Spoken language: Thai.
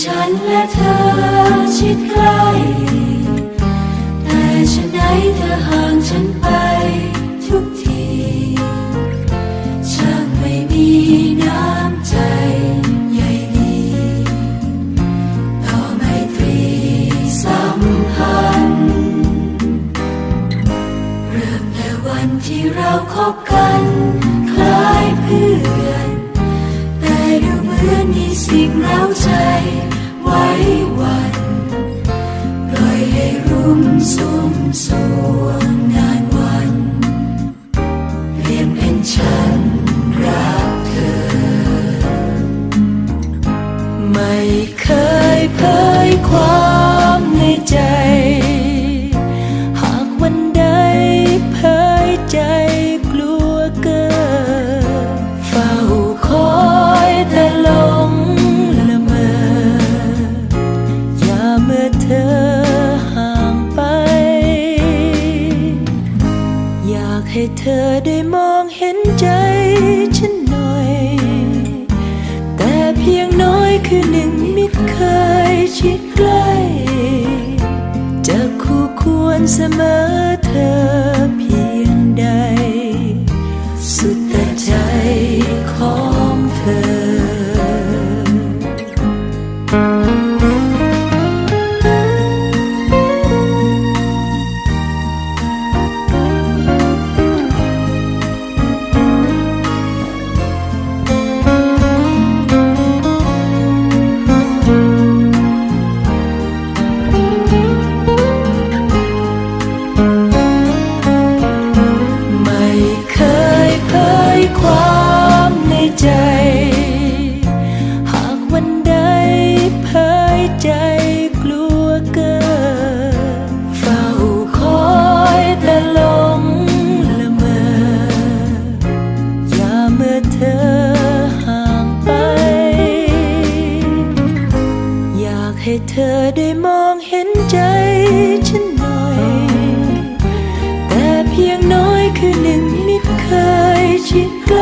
ฉันและเธอชิดใกล้แต่ฉันไหนเธอห่างฉันไปทุกทีช่างไม่มีน้ำใจใยดีต่อไมตรีสัมพันธ์เริ่มแต่วันที่เราคบกันคล้ายเพื่อน แต่ดูเหมือนมีสิ่งเรา ใเธอได้มองเห็นใจฉันหน่อย แต่เพียงน้อยคือหนึ่งมิตรเคยชิดใกล้จะคู่ควรเสมอ เธอได้มองเห็นใจฉันหน่อย แต่เพียงน้อยคือหนึ่งมิตรเคยชิดใกล้